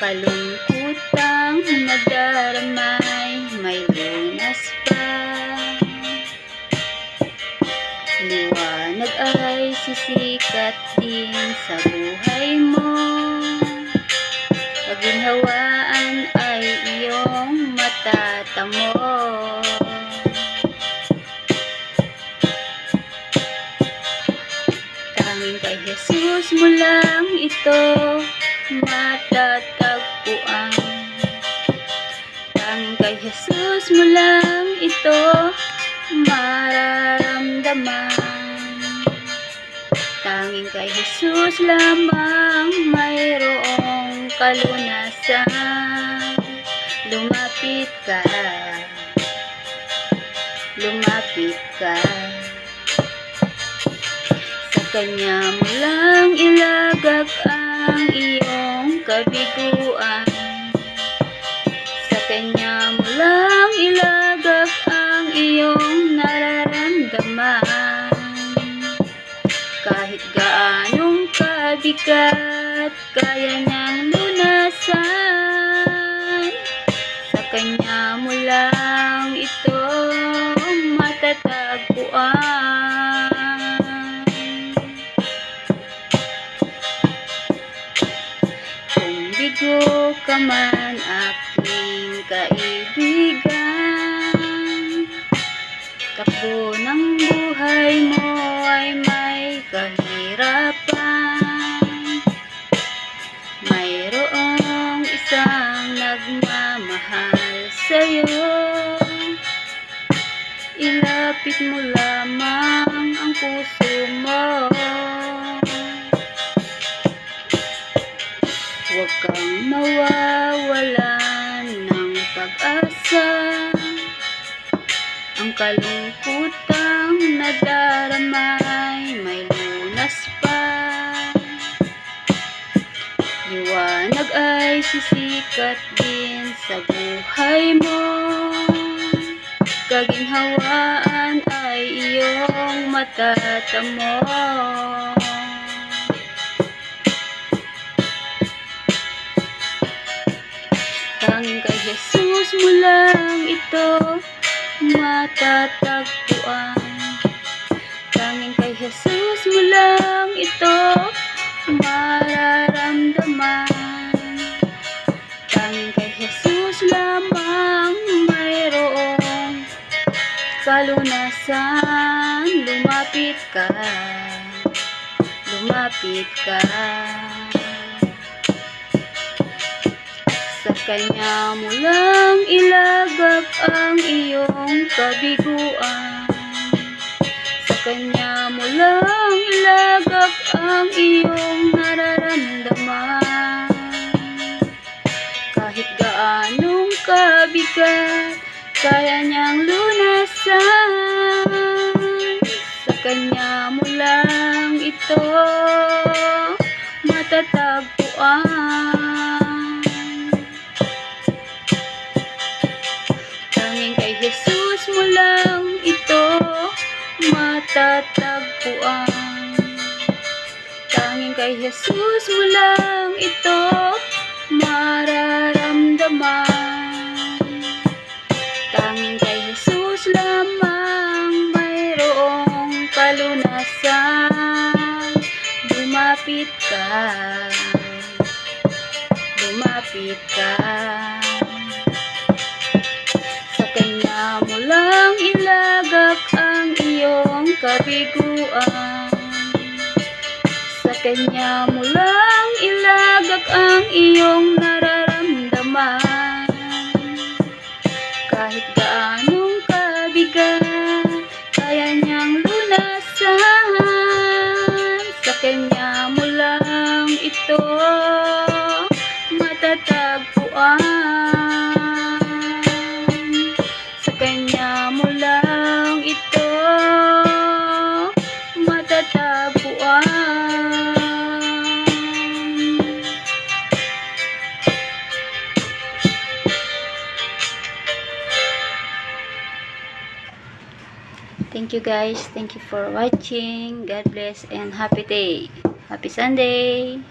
kalungkutang nadaramay may lunas pa. Liwanag ay sisikat din sa buhay mo. Paginhawaan ay iyong matatamo. Tanging kay Jesus mo lang ito matatagpuan Tanging kay Jesus mo lang ito mararamdaman. Tanging kay Jesus lamang mayroong kalunasan. Lumapit ka. Lumapit ka. Sa Kanya mo lang ilagak ang iyong kabiguan Kahit gaanong kabigat Kaya niyang lunasan. Sa Kanya mo lang ito matatagpuan. Kung bigo ka man aking kaibigan Takbo ng buhay mo kahirapan. Mayroong isang nagmamahal sa'yo. Ilapit mo lamang ang puso mo. Huwag kang mawawalan ng pag-asa. Ang kalungkutang nadaramay Liwanag ay sisikat din sa buhay mo. Kaginhawaan ay iyong matatamo. Tanging kay Jesus mo lang ito matatagpuan kalunasan Lumapit ka, lumapit ka. Sa Kanya mo lang ilagak ang iyong kabiguan. Sa Kanya mo lang ilagak ang iyong nararamdaman. Kahit gaanong kabigat Kaya niyang lunasan Sa Kanya mo lang ito matatagpuan. Tanging kay Jesus mo lang ito matatagpuan. Tanging kay Jesus mo lang ito Lumapit ka. Lumapit ka. Sa Kanya mo lang ilagak ang iyong kabiguan. Sa Kanya mo lang ilagak ang iyong nararamdaman. Kahit gaanong Thank you guys. Thank you for watching. God bless and happy day. Happy Sunday.